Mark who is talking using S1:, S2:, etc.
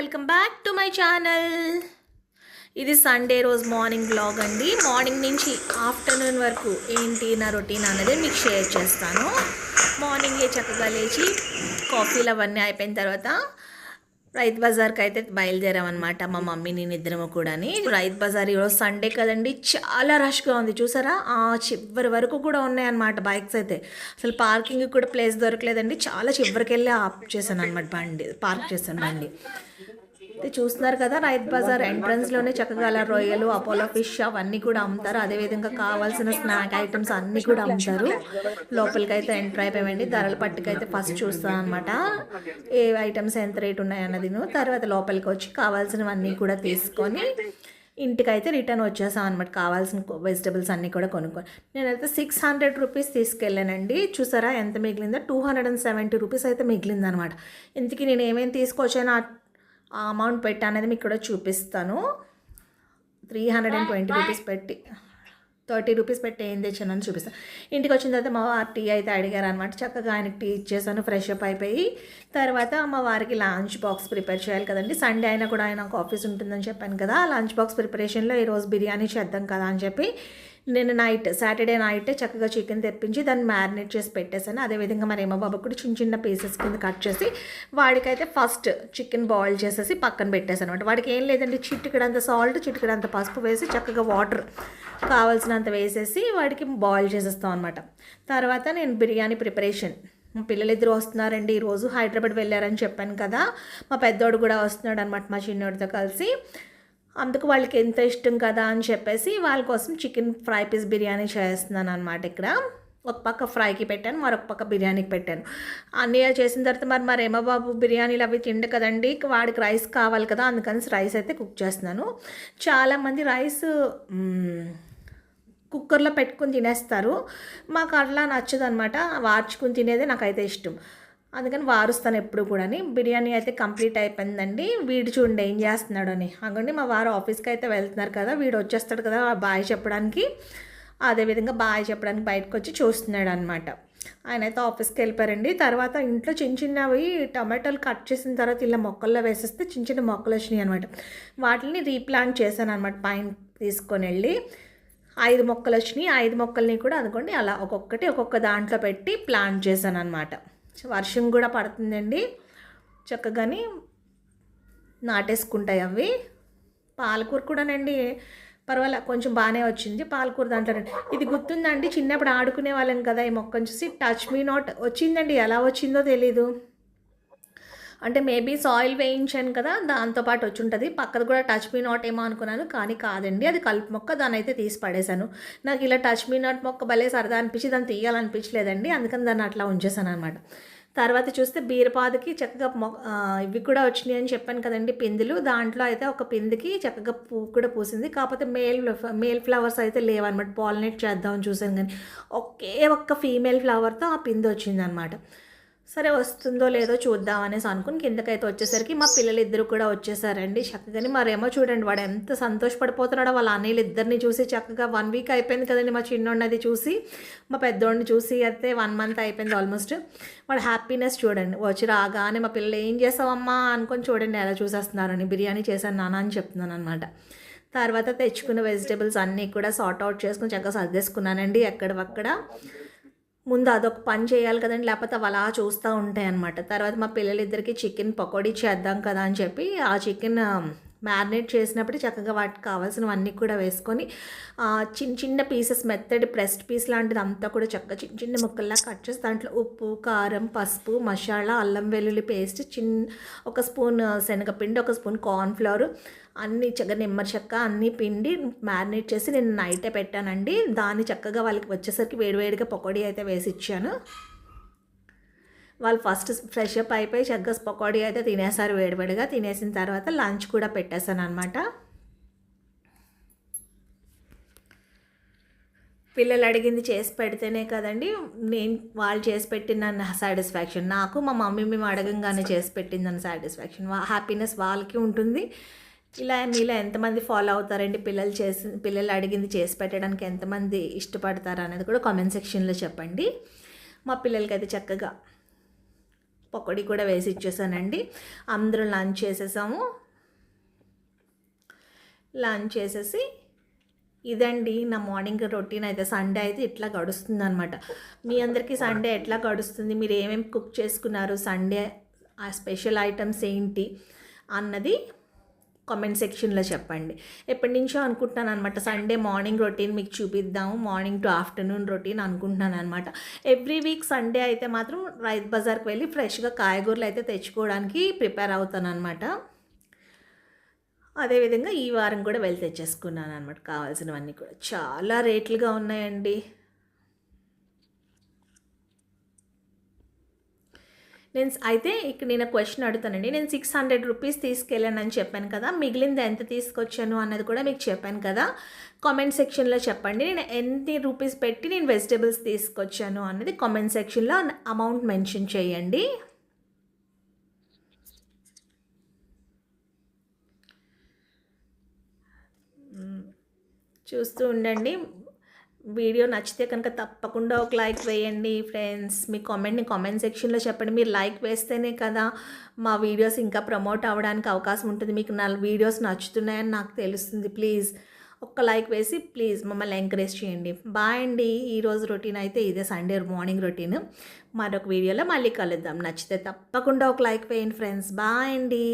S1: Welcome back to my channel. ఇది Sunday రోజు morning blog అండి. మార్నింగ్ నుంచి ఆఫ్టర్నూన్ వరకు ఏంటి నా రొటీన్ అనేది మీకు షేర్ చేస్తాను. మార్నింగే చక్కగా లేచి కాఫీలు అవన్నీ అయిపోయిన తర్వాత రైత్ బజార్కి అయితే బయలుదేరామన్నమాట మా మమ్మీ నేను ఇద్దరము కూడాని. రైత్ బజార్ ఈరోజు సండే కదండి. చాలా రష్గా ఉంది. చూసారా? ఆ చివరి వరకు కూడా ఉన్నాయన్నమాట బైక్స్ అయితే. అసలు పార్కింగ్ కూడా ప్లేస్ దొరకలేదండి. చాలా చివరికి వెళ్ళి ఆప్ చేశాను అనమాట బండి పార్క్ చేశాను బండి. చూస్తున్నారు కదా రైత్ బజార్ ఎంట్రన్స్లోనే చక్కగా అలా రొయ్యలు అపోలో ఫిష్ అవన్నీ కూడా అమ్ముతారు. అదేవిధంగా కావాల్సిన స్నాక్ ఐటమ్స్ అన్నీ కూడా అమ్ముతారు. లోపలికి అయితే ఎంటర్ అయిపోయామండి. ధరల పట్టుకైతే ఫస్ట్ చూస్తాను అనమాట ఏ ఐటమ్స్ ఎంత రేట్ ఉన్నాయన్నది తర్వాత లోపలికి వచ్చి కావాల్సినవన్నీ కూడా తీసుకొని ఇంటికైతే రిటర్న్ వచ్చేసాం అనమాట కావాల్సిన వెజిటబుల్స్ అన్నీ కూడా కొనుక్కొని. నేనైతే సిక్స్ హండ్రెడ్ రూపీస్ తీసుకెళ్ళానండి. చూసారా ఎంత మిగిలిందో? Two hundred and seventy rupees అయితే మిగిలిందనమాట ఇంతకీ నేను ఏమేమి తీసుకొచ్చానో ఆ- అమౌంట్ పెట్టి అనేది మీకు ఇక్కడ చూపిస్తాను. Three hundred and twenty rupees పెట్టి థర్టీ రూపీస్ పెట్టి ఏం తెచ్చానని చూపిస్తాను. ఇంటికి వచ్చిన తర్వాత మా వారు టీ అయితే అడిగారు అనమాట చక్కగా ఆయనకి టీ ఇచ్చేసాను ఫ్రెష్ అప్ అయిపోయి. తర్వాత మా వారికి లంచ్ బాక్స్ ప్రిపేర్ చేయాలి కదండి. సండే అయినా కూడా ఆయన ఒక ఆఫీస్ ఉంటుందని చెప్పాను కదా. లంచ్ బాక్స్ ప్రిపరేషన్లో ఈరోజు బిర్యానీ చేద్దాం కదా అని చెప్పి నేను నైట్ సాటర్డే నైట్ చక్కగా చికెన్ తెప్పించి దాన్ని మ్యారినేట్ చేసి పెట్టేశాను. అదేవిధంగా మరి ఏమో బాబు కూడా చిన్న చిన్న పీసెస్ కింద కట్ చేసి వాడికైతే ఫస్ట్ చికెన్ బాయిల్ చేసేసి పక్కన పెట్టేశాను అనమాట వాడికి ఏం లేదండి చిటికడంత సాల్ట్ చిటికడంత పసుపు వేసి చక్కగా వాటర్ కావాల్సినంత వేసేసి వాడికి బాయిల్ చేసేస్తాం అనమాట తర్వాత నేను బిర్యానీ ప్రిపరేషన్. మా పిల్లలు ఇద్దరు వస్తున్నారండి ఈరోజు హైదరాబాద్ వెళ్ళారని చెప్పాను కదా. మా పెద్దోడు కూడా వస్తున్నాడు అనమాట మా చిన్నోడితో కలిసి. అందుకు వాళ్ళకి ఎంత ఇష్టం కదా అని చెప్పేసి వాళ్ళ కోసం చికెన్ ఫ్రై పీస్ బిర్యానీ చేస్తున్నాను అనమాట ఇక్కడ. ఒక పక్క ఫ్రైకి పెట్టాను మరొక పక్క బిర్యానీకి పెట్టాను. అన్నీ చేసిన తర్వాత మరి మరి ఏమో బాబు బిర్యానీలు అవి తిండు కదండి వాడికి రైస్ కావాలి కదా అందుకని రైస్ అయితే కుక్ చేస్తున్నాను. చాలామంది రైస్ కుక్కర్లో పెట్టుకుని తినేస్తారు. మాకు అట్లా నచ్చదనమాట వార్చుకుని తినేదే నాకైతే ఇష్టం. అందుకని వారుస్తాను ఎప్పుడు కూడాని. బిర్యానీ అయితే కంప్లీట్ అయిపోయిందండి. వీడు చూడండి ఏం చేస్తున్నాడు అని అగండి మా వారు ఆఫీస్కి అయితే వెళ్తున్నారు కదా వీడు వచ్చేస్తాడు కదా బాయ్ చెప్పడానికి. అదేవిధంగా బాయ్ చెప్పడానికి బయటకు వచ్చి చూస్తున్నాడు అనమాట ఆయన అయితే ఆఫీస్కి వెళ్ళిపోయారండి. తర్వాత ఇంట్లో చిన్న చిన్నవి టమాటాలు కట్ చేసిన తర్వాత ఇలా మొక్కల్లో వేసేస్తే చిన్న చిన్న మొక్కలు వచ్చినాయి అనమాట. వాటిని రీప్లాంట్ చేశాను అనమాట పైన తీసుకొని వెళ్ళి. ఐదు మొక్కలు వచ్చినాయి. ఐదు మొక్కల్ని కూడా అనుకోండి అలా ఒక్కొక్కటి ఒక్కొక్క దాంట్లో పెట్టి ప్లాంట్ చేశాను అనమాట వర్షం కూడా పడుతుందండి. చక్కగాని నాటేసుకుంటాయి అవి. పాలకూర కూడానండి పర్వాలే కొంచెం బాగానే వచ్చింది పాలకూర దాంట్లో ఇది గుర్తుందండి చిన్నప్పుడు ఆడుకునే వాళ్ళం కదా ఈ మొక్కను చూసి. టచ్ మీ నాట్ వచ్చిందండి ఎలా వచ్చిందో తెలీదు. అంటే మేబీ సాయిల్ వేయించాను కదా దాంతోపాటు వచ్చి ఉంటుంది పక్కది కూడా టచ్ మీ నాట్ ఏమో అనుకున్నాను కానీ కాదండి. అది కలుపు మొక్క దాన్ని అయితే తీసి పడేశాను. నాకు ఇలా టచ్ మీ నాట్ మొక్క భలే సరదా అనిపించి దాన్ని తీయాలనిపించలేదండి. అందుకని దాన్ని అట్లా ఉంచేసాను అనమాట తర్వాత చూస్తే బీరపాదకి చక్కగా మొ ఇవి కూడా వచ్చినాయి అని చెప్పాను కదండి పిందులు. దాంట్లో అయితే ఒక పిందికి చక్కగా పువ్వు కూడా పూసింది. కాకపోతే మేల్ మేల్ ఫ్లవర్స్ అయితే లేవన్నమాట. పాలినేట్ చేద్దామని చూసాను కానీ ఒకే ఒక్క ఫీమేల్ ఫ్లవర్తో ఆ పిండి వచ్చిందనమాట సరే వస్తుందో లేదో చూద్దాం అనేసి అనుకుని కిందకైతే వచ్చేసరికి మా పిల్లలు ఇద్దరు కూడా వచ్చేసారండి. చక్కగాని మరేమో చూడండి వాడు ఎంత సంతోషపడిపోతున్నాడో వాళ్ళ అన్నయ్యలు ఇద్దరిని చూసి చక్కగా వన్ వీక్ అయిపోయింది కదండి మా చిన్నోడిని అది చూసి. మా పెద్దోడిని చూసి అయితే వన్ మంత్ అయిపోయింది ఆల్మోస్ట్ వాడు హ్యాపీనెస్ చూడండి వచ్చి రాగానే మా పిల్లలు ఏం చేసావమ్మా? అనుకొని చూడండి ఎలా చూసేస్తున్నారని. బిర్యానీ చేశాను నాన్న అని చెప్తున్నాను అనమాట తర్వాత తెచ్చుకున్న వెజిటేబుల్స్ అన్నీ కూడా సార్ట్ అవుట్ చేసుకుని చక్కగా సర్దేసుకున్నానండి ఎక్కడవక్కడ. ముందు అదొక పని చేయాలి కదండి లేకపోతే అవి అలా చూస్తూ ఉంటాయి అనమాట తర్వాత మా పిల్లలిద్దరికి చికెన్ పకోడీ చేద్దాం కదా అని చెప్పి ఆ చికెన్ మ్యారినేట్ చేసినప్పుడు చక్కగా వాటికి కావాల్సినవన్నీ కూడా వేసుకొని చిన్న చిన్న పీసెస్ మెత్తడి ప్రెస్డ్ పీస్ లాంటిది అంతా కూడా చక్కగా చిన్న చిన్న ముక్కల్లా కట్ చేసి దాంట్లో ఉప్పు కారం పసుపు మసాలా అల్లం వెల్లుల్లి పేస్ట్ చిన్న ఒక స్పూన్ శనగపిండి ఒక స్పూన్ కార్న్ఫ్లవర్ అన్నీ చక్కగా నిమ్మర చెక్క అన్నీ పిండి మ్యారినేట్ చేసి నేను నైటే పెట్టానండి. దాన్ని చక్కగా వాళ్ళకి వచ్చేసరికి వేడివేడిగా పకోడీ అయితే వేసి ఇచ్చాను. వాళ్ళు ఫస్ట్ ఫ్రెష్ అప్ అయిపోయి చక్కగా పకోడీ అయితే తినేసారు వేడివేడిగా. తినేసిన తర్వాత లంచ్ కూడా పెట్టేశాను అనమాట పిల్లలు అడిగింది చేసి పెడితేనే కదండి నేను వాళ్ళు చేసి పెట్టిన సాటిస్ఫాక్షన్ నాకు మా మమ్మీ మేము అడగంగానే చేసి పెట్టిందని సాటిస్ఫాక్షన్ హ్యాపీనెస్ వాళ్ళకి ఉంటుంది. ఇలా మీలో ఎంతమంది ఫాలో అవుతారండి? పిల్లలు చేసి పిల్లలు అడిగింది చేసి పెట్టడానికి ఎంతమంది ఇష్టపడతారు అనేది కూడా కామెంట్ సెక్షన్లో చెప్పండి. మా పిల్లలకి అయితే చక్కగా పకోడీ కూడా వేసి ఇచ్చేసానండి. అందరం లంచ్ చేసేసాము. లంచ్ చేసేసి ఇదండి నా మార్నింగ్ రొటీన్ అయితే సండే అయితే ఇట్లా గడుస్తుంది అనమాట మీ అందరికీ సండే ఎట్లా గడుస్తుంది? మీరు ఏమేమి కుక్ చేసుకున్నారు? సండే ఆ స్పెషల్ ఐటమ్స్ ఏంటి? అన్నది కామెంట్ సెక్షన్లో చెప్పండి. ఎప్పటి నుంచో అనుకుంటున్నాను అనమాట సండే మార్నింగ్ రొటీన్ మీకు చూపిద్దాము మార్నింగ్ టు ఆఫ్టర్నూన్ రొటీన్ అనుకుంటున్నాను అనమాట ఎవ్రీ వీక్ సండే అయితే మాత్రం రైతు బజార్కి వెళ్ళి ఫ్రెష్గా కాయగూరలు అయితే తెచ్చుకోవడానికి ప్రిపేర్ అవుతాను అనమాట అదేవిధంగా ఈ వారం కూడా వెళ్ళి తెచ్చేసుకున్నాను అనమాట కావాల్సినవన్నీ కూడా. చాలా రేట్లుగా ఉన్నాయండి. నేను అయితే ఇక్కడ నేను క్వశ్చన్ అడుగుతానండి. నేను సిక్స్ హండ్రెడ్ రూపీస్ తీసుకెళ్ళానని చెప్పాను కదా మిగిలింది ఎంత తీసుకొచ్చాను అన్నది కూడా మీకు చెప్పాను కదా. కామెంట్ సెక్షన్లో చెప్పండి. నేను ఎన్ని రూపీస్ పెట్టి నేను వెజిటేబుల్స్ తీసుకొచ్చాను అన్నది కామెంట్ సెక్షన్లో అమౌంట్ మెన్షన్ చేయండి. చూస్తూ ఉండండి. వీడియో నచ్చితే కనుక తప్పకుండా ఒక లైక్ వేయండి ఫ్రెండ్స్. మీ కామెంట్ని కామెంట్ సెక్షన్లో చెప్పండి. మీరు లైక్ వేస్తేనే కదా మా వీడియోస్ ఇంకా ప్రమోట్ అవ్వడానికి అవకాశం ఉంటుంది. మీకు నా వీడియోస్ నచ్చుతున్నాయని నాకు తెలుస్తుంది. ప్లీజ్ ఒక్క లైక్ వేసి ప్లీజ్ మమ్మల్ని ఎంకరేజ్ చేయండి. బాయ్ అండి. ఈరోజు రొటీన్ అయితే ఇదే సండే మార్నింగ్ రొటీన్ మరొక వీడియోలో మళ్ళీ కలుద్దాం. నచ్చితే తప్పకుండా ఒక లైక్ వేయండి ఫ్రెండ్స్. బాయ్ అండి.